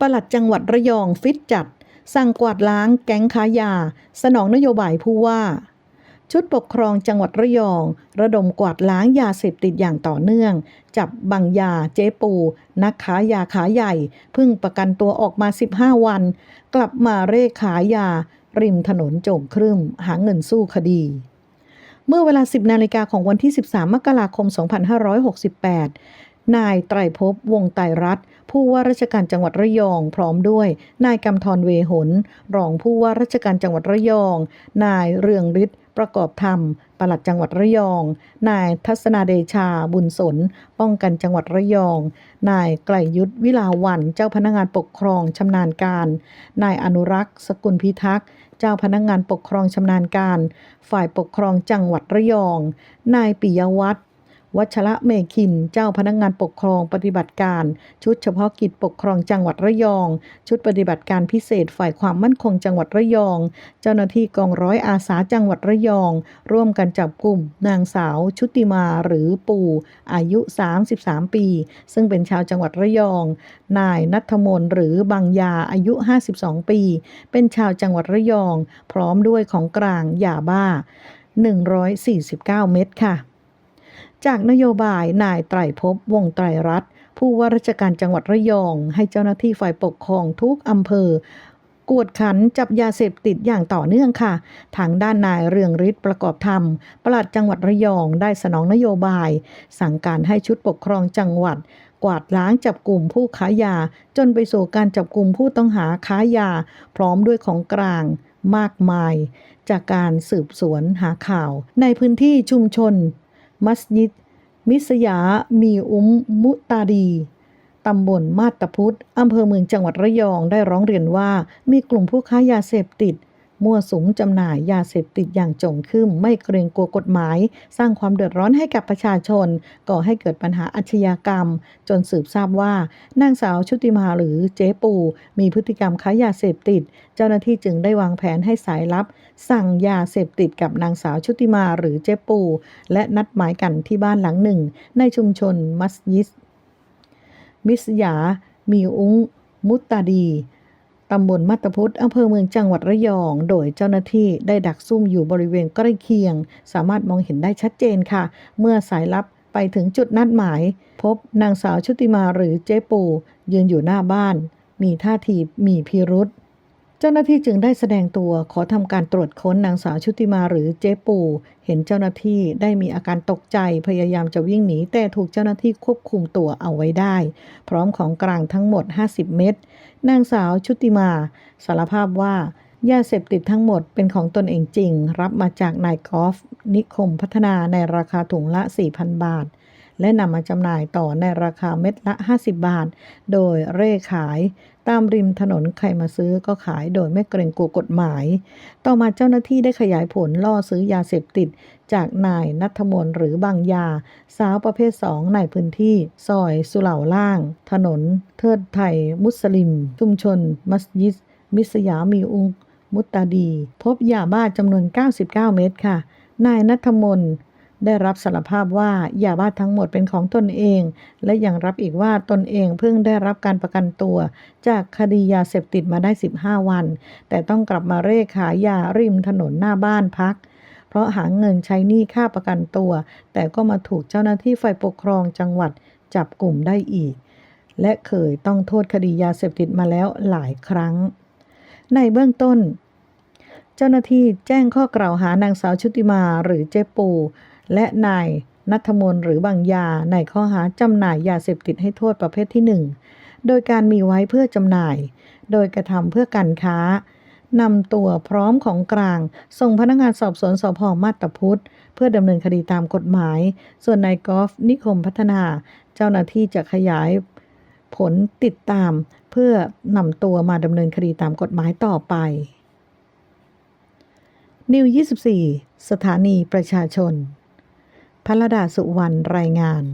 ปลัดจังหวัดระยองฟิตจัด สั่งกวาดล้างแก๊งค้ายา สนองนโยบายผู้ว่า ชุดปกครองจังหวัดระยอง ระดมกวาดล้างยาเสพติดอย่างต่อเนื่อง จับบังยาเจ๊ปู นักขายาขาใหญ่พิ่งประกันตัวออกมา 15 วัน กลับมาเร่ขายยา ริมถนนโจงครึ่ม หาเงินสู้คดีเมื่อเวลา 10 นาฬิกาของวันที่ 13 มกราคม 2568 นายไตรภพวงไตรรัตน์ผู้ว่าราชการจังหวัดระยอง พร้อมด้วย นายกำธรเวหน รองผู้ว่าราชการจังหวัดระยอง นายเรืองฤทธิ์ประกอบธรรม ปลัดจังหวัดระยอง นายทัศนาเดชาบุญสน ป้องกันจังหวัดระยอง นายไกลยุทธวิลาวันเจ้าพนักงานปกครองชำนาญการ นายอนุรักษ์ สกุลพิทักษ์เจ้าพนักงานปกครองชำนาญการ ฝ่ายปกครองจังหวัดระยอง นายปิยวัฒน์ วัชระเมคิน เจ้าพนักงานปกครองปฏิบัติการ ชุดเฉพาะกิจปกครองจังหวัดระยอง ชุดปฏิบัติการพิเศษฝ่ายความมั่นคงจังหวัดระยอง เจ้าหน้าที่กองร้อยอาสาจังหวัดระยอง ร่วมกันจับกลุ่ม นางสาว ชุติมาหรือปู่ อายุ 33 ปี ซึ่งเป็นชาวจังหวัดระยอง นายนัทมนหรือบางยาอายุ 52 ปี เป็นชาวจังหวัดระยอง พร้อมด้วยของกลางยาบ้า 149 เม็ดค่ะ จากนโยบายนายไตรภพวงไตรรัตน์ผู้ว่าราชการจังหวัดระยอง ให้เจ้าหน้าที่ฝ่ายปกครองทุกอำเภอกวดขันจับยาเสพติดอย่างต่อเนื่องค่ะ ทางด้านนายเรืองฤทธิ์ประกอบธรรม ปลัดจังหวัดระยองได้สนองนโยบาย สั่งการให้ชุดปกครองจังหวัด กวาดล้างจับกลุ่มผู้ค้ายา จนไปสู่การจับกลุ่มผู้ต้องหาค้ายา พร้อมด้วยของกลางมากมาย จากการสืบสวนหาข่าว ในพื้นที่ชุมชน มัสยิด มิสยา มีอุ้มมุตาดีตำบลมาตพุทธอำเภอเมืองจังหวัดระยองได้ร้องเรียนว่า มีกลุ่มผู้ค้ายาเสพติด มั่วสุมจำหน่ายยาเสพติดอย่างจงครึ่มไม่เกรงกลัวกฎหมาย สร้างความเดือดร้อนให้กับประชาชน ก่อให้เกิดปัญหาอาชญากรรม จนสืบทราบว่านางสาวชุติมาหรือเจ๊ปู มีพฤติกรรมค้ายาเสพติด เจ้าหน้าที่จึงได้วางแผนให้สายลับ สั่งยาเสพติดกับนางสาวชุติมาหรือเจ๊ปู และนัดหมายกันที่บ้านหลังหนึ่ง ในชุมชนมัสยิดมิสยา มีอุงมุตตาดี ตำบลมัตตพุทธอำเภอเมืองจังหวัดระยอง โดยเจ้าหน้าที่ได้ดักซุ่มอยู่บริเวณใกล้เคียง สามารถมองเห็นได้ชัดเจนค่ะ เมื่อสายลับไปถึงจุดนัดหมาย พบนางสาวชุติมาหรือเจ๊ปูยืนอยู่หน้าบ้าน มีท่าทีมีพิรุษ เจ้าหน้าที่จึงได้แสดงตัวขอทำการตรวจค้นนางสาวชุติมาหรือเจ๊ปูเห็นเจ้าหน้าที่ได้มีอาการตกใจพยายามจะวิ่งหนีแต่ถูกเจ้าหน้าที่ควบคุมตัวเอาไว้ได้ พร้อมของกลางทั้งหมด 50 เม็ดนางสาวชุติมา สารภาพว่ายาเสพติดทั้งหมดเป็นของตนเองจริง รับมาจากนายกอล์ฟนิคมพัฒนาในราคาถุงละ 4,000 บาท และนำมาจำหน่ายต่อในราคาเม็ดละ 50 บาท โดยเร่ขายตามริมถนนใครมาซื้อก็ขายโดยไม่เกรงกลัวกฎหมาย ต่อมาเจ้าหน้าที่ได้ขยายผลล่อซื้อยาเสพติด จากนายนัทมนหรือบางยา สาวประเภท2ในพื้นที่ ซอยสุเหร่าล่าง ถนน เทิดไทย มุสลิม ชุมชน มัสยิด มิสยามีอุงมุตตาดี พบยาบ้าจำนวน 99 เม็ดค่ะ นายนัทมน ได้รับสารภาพว่ายาบ้าทั้งหมดเป็นของตนเอง และยังรับอีกว่าตนเองเพิ่งได้รับการประกันตัว จากคดียาเสพติดมาได้ 15 วัน แต่ต้องกลับมาเร่ขายยาริมถนนหน้าบ้านพัก เพราะหาเงินใช้หนี้ค่าประกันตัว แต่ก็มาถูกเจ้าหน้าที่ฝ่ายปกครองจังหวัดจับกลุ่มได้อีก และเคยต้องโทษคดียาเสพติดมาแล้วหลายครั้ง ในเบื้องต้น เจ้าหน้าที่แจ้งข้อกล่าวหานางสาวชุติมาหรือเจ๊ปู และนายนัทมนหรือบางยาในข้อหาจำหน่ายยาเสพติดให้โทษประเภทที่ 1 โดยการมีไว้เพื่อจำหน่าย โดยกระทำเพื่อการค้านำตัวพร้อมของกลาง ส่งพนักงานสอบสวนสพมาตพุทธเพื่อดำเนินคดีตามกฎหมาย ส่วนนายกอล์ฟนิคมพัฒนา เจ้าหน้าที่จะขยายผลติดตาม เพื่อนำตัวมาดำเนินคดีตามกฎหมายต่อไป นิว 24 สถานีประชาชน พระดาสุวรรณรายงาน